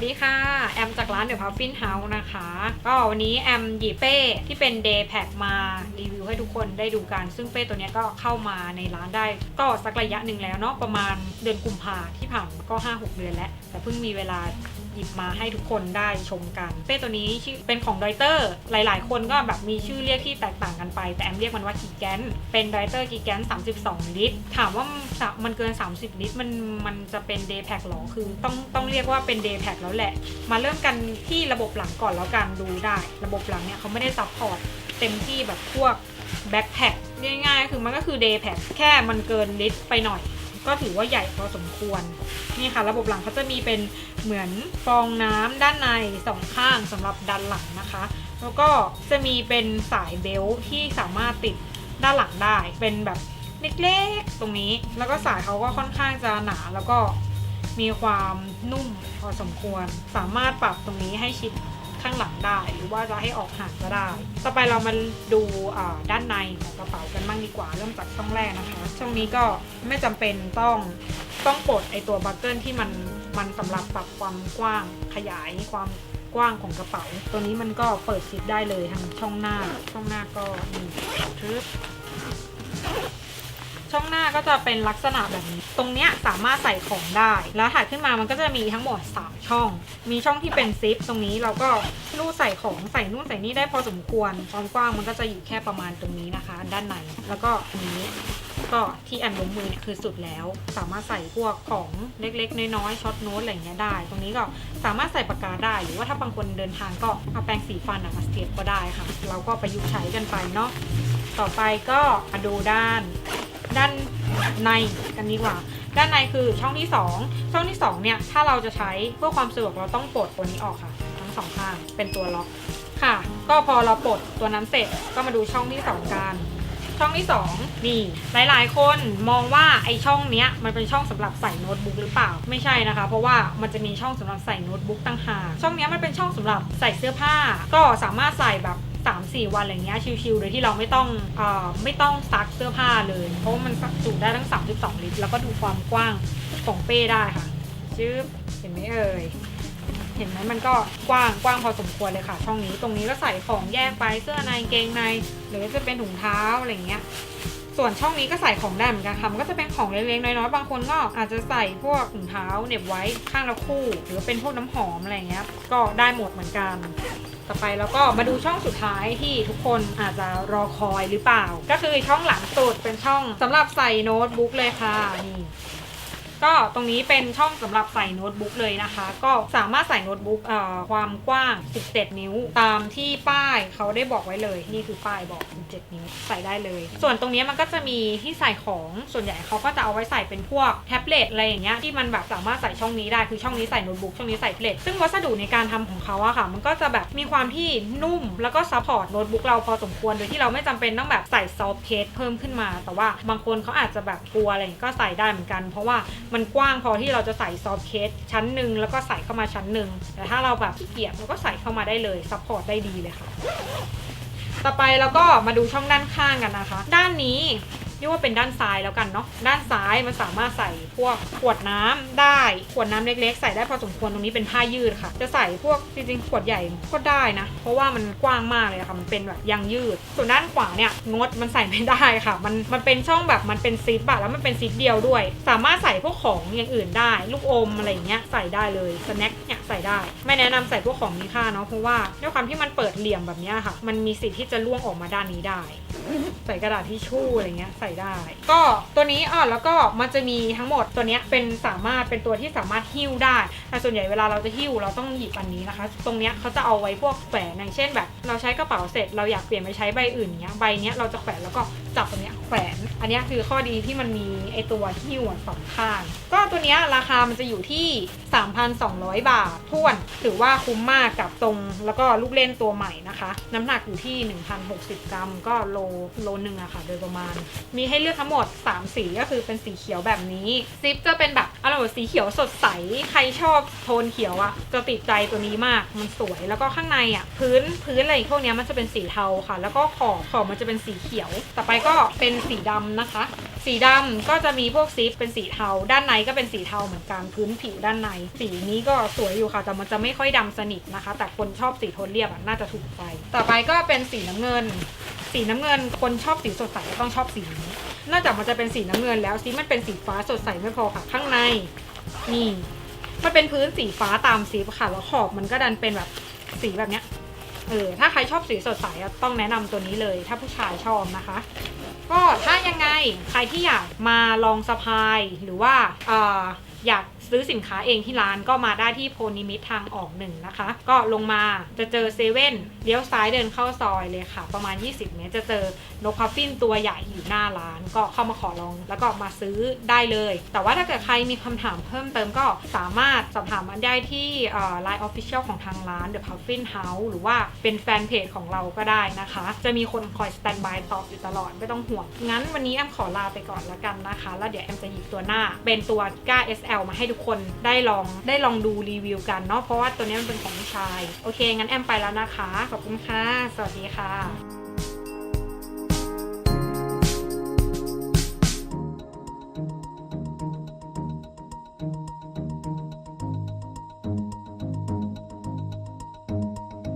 วัสดีค่ะ แอมจากร้านเดอะพัฟฟินเฮาส์นะคะ ก็วันนี้แอมหยิบเป้ที่เป็น Day Pack มารีวิวให้ทุกคนได้ดูกัน ซึ่งเป้ตัวนี้ก็เข้ามาในร้านได้ ก็สักระยะหนึ่งแล้วเนาะประมาณเดือนกุมภาที่ผ่านก็ 5-6 เดือนแล้ว แต่เพิ่งมีเวลา หยิบมาให้ทุกคนได้ชมกัน เป้ตัวนี้ชื่อเป็นของดอยเตอร์หลาย ๆ คนก็แบบมีชื่อเรียกที่แตกต่างกันไป แต่แอมเรียกมันว่ากีแกนเป็นดอยเตอร์กีแกน32 ลิตร ถามว่ามันเกิน 30 ลิตรมันมันจะเป็น Day Pack หรอคือต้องต้องเรียกว่าเป็น Day Pack แล้วแหละ มาเริ่มกันที่ระบบหลังก่อนแล้วกันดูได้ ระบบหลังเนี่ยเขาไม่ได้ซัพพอร์ตเต็มที่แบบพวกแบ็คแพคง่ายๆ คือมันก็คือ Day Pack แค่มันเกินลิตรไปหน่อย ก็ถือว่าใหญ่พอสมควร นี่ค่ะ ระบบหลังเขาจะมีเป็นเหมือนฟองน้ำด้านในสองข้างสำหรับดันหลังนะคะ แล้วก็จะมีเป็นสายเบลที่สามารถติดด้านหลังได้ เป็นแบบเล็กๆตรงนี้ แล้วก็สายเขาก็ค่อนข้างจะหนาแล้วก็มีความนุ่มพอสมควร สามารถปรับตรงนี้ให้ชิด ข้างหลังได้ หรือว่าจะให้ออกห่างก็ได้ ต่อไปเรามาดูด้านในของกระเป๋ากันบ้างดีกว่า เริ่มจากช่องแรกนะคะช่องนี้ก็ไม่จำเป็นต้องต้องปลดไอตัวบัคเกิลที่มันมันสำหรับปรับความกว้างขยายความกว้างของกระเป๋า ตัวนี้มันก็เปิดซิปได้เลยทางช่องหน้า ช่องหน้าก็มีทึบ ช่องหน้าก็จะเป็นลักษณะแบบนี้ ตรงเนี้ยสามารถใส่ของได้ แล้วถัดขึ้นมามันก็จะมีทั้งหมด 3 ช่อง มีช่องที่เป็นซิปตรงนี้เราก็รูดใส่ของใส่นู่นใส่นี่ได้พอสมควร ความกว้างมันก็จะอยู่แค่ประมาณตรงนี้นะคะ ด้านใน แล้วก็อันนี้ก็ที่แอนลงมือเนี่ยคือสุดแล้ว สามารถใส่พวกของเล็กๆ น้อยๆช็อตโน้ตอะไรเงี้ยได้ ตรงนี้ก็สามารถใส่ปากกาได้ หรือว่าถ้าบางคนเดินทางก็เอาแปรงสีฟันอะมาเสียบก็ได้ค่ะ เราก็ประยุกต์ใช้กันไปเนาะต่อไปก็มาดูด้าน ด้านในกันดีกว่า ด้านในคือช่องที่ 2 ช่องที่ 2 เนี่ย ถ้าเราจะใช้เพื่อความสะดวกเราต้องปลดตัวนี้ออกค่ะ ทั้งสองข้างเป็นตัวล็อกค่ะ ก็พอเราปลดตัวนั้นเสร็จก็มาดูช่องที่ 2 กัน ช่องที่ 2 นี่ หลาย ๆ คนมองว่าไอช่องเนี้ยมันเป็นช่องสำหรับใส่โน้ตบุ๊กหรือเปล่า ไม่ใช่นะคะ เพราะว่ามันจะมีช่องสำหรับใส่โน้ตบุ๊กตั้งหากช่องเนี้ยมันเป็นช่องสำหรับใส่เสื้อผ้า ก็สามารถใส่แบบ 3 4 วันอะไรเงี้ยชิวๆโดยที่เราไม่ต้องเอ่อไม่ต้องซักเสื้อผ้าเลย เพราะว่ามันจุได้ทั้ง 32 ลิตร แล้วก็ดูความกว้างของเป้ได้ค่ะชื่อเห็นไหมเอ่ยเห็นไหมมันก็กว้างกว้างพอสมควรเลยค่ะ ช่องนี้ตรงนี้ก็ใส่ของแยกไปเสื้อในเกงใน หรือจะเป็นถุงเท้าอะไรเงี้ยส่วนช่องนี้ก็ใส่ของได้เหมือนกันค่ะมันก็จะเป็นของเล็กๆน้อยๆบางคนก็อาจจะใส่พวกถุงเท้าเหน็บไว้ข้างละคู่ หรือเป็นพวกน้ำหอมอะไรเงี้ยก็ได้หมดเหมือนกัน ต่อไปแล้วก็มาดูช่องสุดท้ายที่ทุกคนอาจจะรอคอยหรือเปล่า ก็คือช่องหลังสุดเป็นช่องสำหรับใส่โน้ตบุ๊กเลยค่ะนี่ ก็ตรงนี้เป็นช่องสำหรับใส่โน้ตบุ๊กเลยนะคะ ก็สามารถใส่โน้ตบุ๊กความกว้าง 17 นิ้ว ตามที่ป้ายเขาได้บอกไว้เลย นี่คือป้ายบอก 17 นิ้วใส่ได้เลย ส่วนตรงนี้มันก็จะมีที่ใส่ของส่วนใหญ่เขาก็จะเอาไว้ใส่เป็นพวกแท็บเล็ตอะไรอย่างเงี้ยที่มันแบบสามารถใส่ช่องนี้ได้คือช่องนี้ใส่โน้ตบุ๊กช่องนี้ใส่แท็บเล็ตซึ่งวัสดุในการทำของเขาอะค่ะ มันก็จะแบบมีความที่นุ่มแล้วก็ซัพพอร์ตโน้ตบุ๊กเราพอสมควรโดยที่เราไม่จำเป็นต้องแบบใส่ซอฟต์เคสเพิ่มขึ้นมา แต่ว่าบางคนเขาอาจจะแบบกลัวอะไรก็ใส่ได้เหมือนกัน เพราะว่ามันกว้างพอที่เราจะใส่ซอฟเคสชั้นหนึ่งแล้วก็ใส่เข้ามาชั้นหนึ่งแต่ถ้าเราแบบขี้เกียจเราก็ใส่เข้ามาได้เลยซัพพอร์ตได้ดีเลยค่ะ ต่อไปเราก็มาดูช่องด้านข้างกันนะคะ ด้านนี้ เรียกว่าเป็นด้านซ้ายแล้วกันเนาะด้านซ้ายมันสามารถใส่พวกขวดน้ำได้ขวดน้ำเล็ก ๆ ใส่ได้พอสมควรตรงนี้เป็นผ้ายืดค่ะ จะใส่พวกจริงๆขวดใหญ่ก็ได้นะ เพราะว่ามันกว้างมากเลยค่ะมันเป็นแบบยางยืด ส่วนด้านขวาเนี่ยงดมันใส่ไม่ได้ค่ะ มันมันเป็นช่องแบบมันเป็นซิปอะแล้วมันเป็นซิปเดียวด้วย สามารถใส่พวกของอย่างอื่นได้ ลูกอมอะไรอย่างเงี้ยใส่ได้เลยสแน็คเนี่ยใส่ได้ ไม่แนะนำใส่พวกของมีค่าเนาะเพราะว่าด้วยความที่มันเปิดเหลี่ยมแบบเนี้ยค่ะ มันมีสิทธิ์ที่จะล่วงออกมาด้านนี้ได้ ใส่กระดาษทิชชู่อะไรเงี้ยใส่ได้ ก็ตัวนี้อะแล้วก็มันจะมีทั้งหมดตัวเนี้ยเป็นสามารถเป็นตัวที่สามารถหิ้วได้ แต่ส่วนใหญ่เวลาเราจะหิ้วเราต้องหยิบอันนี้นะคะ ตรงเนี้ยเขาจะเอาไว้พวกแขวนอย่างเช่นแบบ เราใช้กระเป๋าเสร็จเราอยากเปลี่ยนไปใช้ใบอื่นเนี้ยใบเนี้ยเราจะแขวนแล้วก็จับตรงเนี้ยแขวน อันนี้คือข้อดีที่มันมีไอตัวหิ้วสองข้าง ก็ตัวเนี้ยราคามันจะอยู่ที่3,200 บาทท้วน ถือว่าคุ้มมากกับตรงแล้วก็ลูกเล่นตัวใหม่นะคะ น้ำหนักอยู่ที่ 1,060 กรัม ก็โลโลหนึ่งอะค่ะ โดยประมาณ มีให้เลือกทั้งหมด 3 สีก็คือเป็นสีเขียวแบบนี้ซิปจะเป็นแบบอารมณ์สีเขียวสดใส ใครชอบโทนเขียวอะจะติดใจตัวนี้มากมันสวยแล้วก็ข้างในอะพื้นพื้นอะไรพวกนี้มันจะเป็นสีเทาค่ะ แล้วก็ขอบขอบมันจะเป็นสีเขียว ต่อไปก็เป็นสีดำนะคะ สีดำก็จะมีพวกซิปเป็นสีเทา ด้านในก็เป็นสีเทาเหมือนกันพื้นผิวด้านในสีนี้ก็สวยอยู่ค่ะ แต่มันจะไม่ค่อยดำสนิทนะคะ แต่คนชอบสีโทนเรียบน่าจะถูกใจ ต่อไปก็เป็นสีน้ำเงิน สีน้ำเงินคนชอบสีสดใสก็ต้องชอบสีนี้นอกจากมันจะเป็นสีน้ำเงินแล้วซิมันเป็นสีฟ้าสดใสไม่พอค่ะ ข้างในนี่มันเป็นพื้นสีฟ้าตามซิปค่ะแล้วขอบมันก็ดันเป็นแบบสีแบบเนี้ยเออถ้าใครชอบสีสดใสต้องแนะนำตัวนี้เลย ถ้าผู้ชายชอบนะคะ ก็ถ้ายังไงใครที่อยากมาลองสะพายหรือว่าอออยาก ซื้อสินค้าเองที่ร้านก็มาได้ที่โพนิมิตทางออกหนึ่งนะคะ ก็ลงมาจะเจอเซเว่นเลี้ยวซ้ายเดินเข้าซอยเลยค่ะ ประมาณ 20 เมตรจะเจอนกพัฟฟินตัวใหญ่อยู่หน้าร้านก็เข้ามาขอลอง แล้วก็มาซื้อได้เลย แต่ว่าถ้าเกิดใครมีคำถามเพิ่มเติมก็สามารถสอบถามมันได้ที่ไลน์ออฟฟิเชียลของทางร้าน The Puffin House หรือว่าเป็นแฟนเพจของเราก็ได้นะคะ จะมีคนคอยสแตนบายตอบอยู่ตลอดไม่ต้องห่วง งั้นวันนี้แอมขอลาไปก่อนและกันนะคะ แล้วเดี๋ยวแอมจะหยิบตัวหน้า เป็นตัวก้า SL มาให้ทุกคนได้ลองได้ลองดูรีวิวกันเนาะเพราะว่าตัวนี้มันเป็นของผู้ชาย โอเค งั้นแอมไปแล้วนะคะ ขอบคุณค่ะ สวัสดีค่ะ